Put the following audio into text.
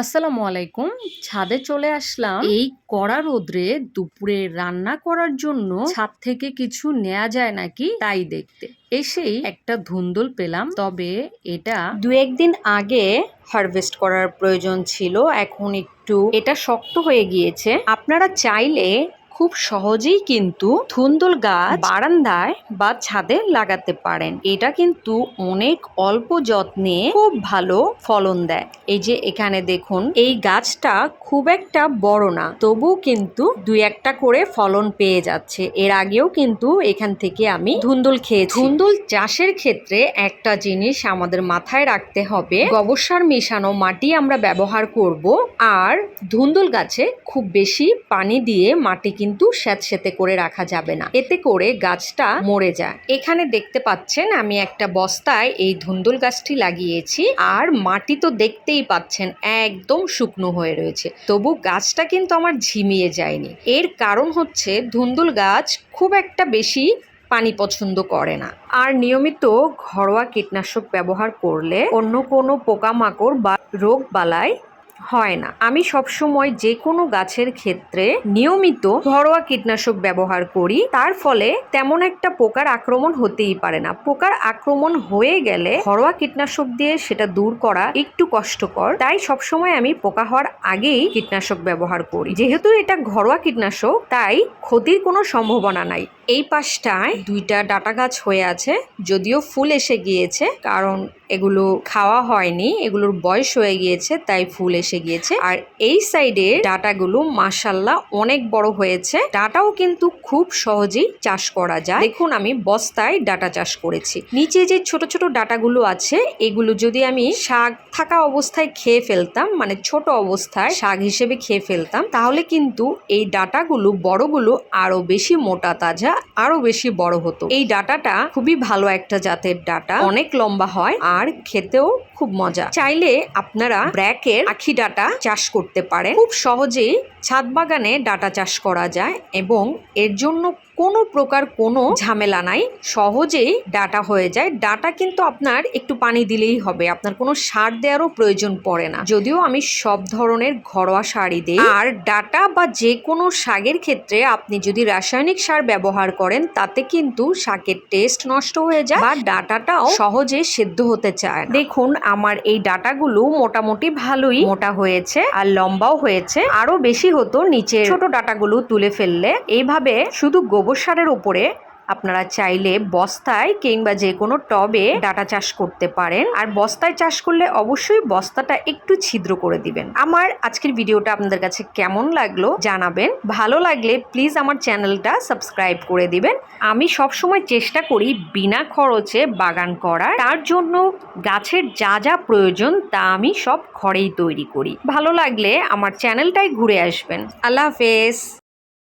আসসালামু আলাইকুম। ছাদে চলে আসলাম। এই কড়া রোদ্রে দুপুরে রান্না করার জন্য ছাদ থেকে কিছু নেওয়া যায় নাকি তাই দেখতে। এসেই একটা ধুন্দল পেলাম। তবে এটা দু একদিন আগে হারভেস্ট করার প্রয়োজন ছিল। এখন একটু এটা শক্ত হয়ে গিয়েছে। আপনারা চাইলে খুব সহজেই কিন্তু ধুন্দুল গাছ বারান্দায় বা ছাদে লাগাতে পারেন। এটা কিন্তু অনেক অল্প যত্নে খুব ভালো ফলন দেয়। এই যে এখানে দেখুন, এই গাছটা খুব একটা বড় না তবু কিন্তু দুই একটা করে ফলন পেয়ে যাচ্ছে। এর আগেও কিন্তু এখান থেকে আমি ধুন্দুল খেয়েছি। ধুন্দুল চাষের ক্ষেত্রে একটা জিনিস আমাদের মাথায় রাখতে হবে, গোবর সার মেশানো মাটি আমরা ব্যবহার করব, আর ধুন্দুল গাছে খুব বেশি পানি দিয়ে মাটি কিন্তু স্যাঁতস্যাঁতে করে রাখা যাবে না। এতে করে গাছটা মরে যায়। এখানে দেখতে পাচ্ছেন, আমি একটা বস্তায় এই ধুন্দুল গাছটি লাগিয়েছি আর মাটি তো দেখতেই পাচ্ছেন, একদম শুকনো হয়ে রয়েছে। তবু গাছটা কিন্তু আমার ঝিমিয়ে যায়নি। এর কারণ হচ্ছে ধুন্দুল গাছ খুব একটা বেশি পানি পছন্দ করে না। আর নিয়মিত ঘরোয়া কীটনাশক ব্যবহার করলে অন্য কোনো পোকামাকড় বা রোগ বালাই হয় না। আমি সবসময় যে কোনো গাছের ক্ষেত্রে নিয়মিত ঘরোয়া কীটনাশক ব্যবহার করি। তার ফলে তেমন একটা পোকার আক্রমণ হতেই পারে না। পোকার আক্রমণ হয়ে গেলে ঘরোয়া কীটনাশক দিয়ে সেটা দূর করা একটু কষ্টকর। তাই সবসময় আমি পোকা হওয়ার আগেই কীটনাশক ব্যবহার করি। যেহেতু এটা ঘরোয়া কীটনাশক, তাই ক্ষতির কোনো সম্ভাবনা নাই। এই পাশটায় দুইটা ডাটা গাছ হয়ে আছে, যদিও ফুল এসে গিয়েছে, কারণ এগুলো খাওয়া হয়নি, এগুলোর বয়স হয়ে গিয়েছে, তাই ফুল এসে গিয়েছে। আর এই সাইডে ডাটাগুলো মাসাল্লাহ অনেক বড় হয়েছে। ডাটাও কিন্তু খুব সহজেই চাষ করা যায়। দেখুন, আমি বস্তায় ডাটা চাষ করেছি। নিচে যে ছোট ছোট ডাটাগুলো আছে, এগুলো যদি আমি শাক থাকা অবস্থায় খেয়ে ফেলতাম মানে ছোট অবস্থায় শাক হিসেবে খেয়ে ফেলতাম, তাহলে কিন্তু এই ডাটাগুলো, বড়গুলো আরও বেশি মোটা, তাজা আরও বেশি বড় হতো। এই ডাটাটা খুবই ভালো একটা জাতের ডাটা। অনেক লম্বা হয় আর খেতেও খুব মজা। চাইলে আপনারা ব্র্যাকের আখি ডাটা চাষ করতে পারেন। খুব সহজেই ছাদ বাগানে ডাটা চাষ করা যায় এবং এর জন্য কোনো প্রকার কোনো ঝামেলা নাই। সহজেই ডাটা হয়ে যায়। ডাটা কিন্তু আপনার একটু পানি দিলেই হবে। আপনার কোনো সার দেওয়ারও প্রয়োজন পড়ে না। যদিও আমি সব ধরনের ঘরোয়া সারই দিই। আর ডাটা বা যে কোনো শাকের ক্ষেত্রে আপনি যদি রাসায়নিক সার ব্যবহার করেন, তাতে কিন্তু শাকের টেস্ট নষ্ট হয়ে যায় বা ডাটাটাও সহজে সেদ্ধ হতে চায় দেখুন, আমার এই ডাটাগুলো মোটামুটি ভালোই মোটা হয়েছে আর লম্বাও হয়েছে। আরও বেশি হতো নিচে ছোট ডাটাগুলো তুলে ফেললে। এইভাবে শুধু গোবর সারের উপরে আপনারা চাইলে বস্তায় কিংবা যে কোনো টবে ডাটা চাষ করতে পারেন। আর বস্তায় চাষ করলে অবশ্যই বস্তাটা একটু ছিদ্র করে দিবেন। আমার আজকের ভিডিওটা আপনাদের কাছে কেমন লাগল জানাবেন। ভালো লাগলে প্লিজ আমার চ্যানেলটা সাবস্ক্রাইব করে দিবেন। আমি সবসময় চেষ্টা করি বিনা খরচে বাগান করার। তার জন্য গাছের যা যা প্রয়োজন তা আমি সব ঘরেই তৈরি করি। ভালো লাগলে আমার চ্যানেলটাই ঘুরে আসবেন। আল্লাহ হাফেজ।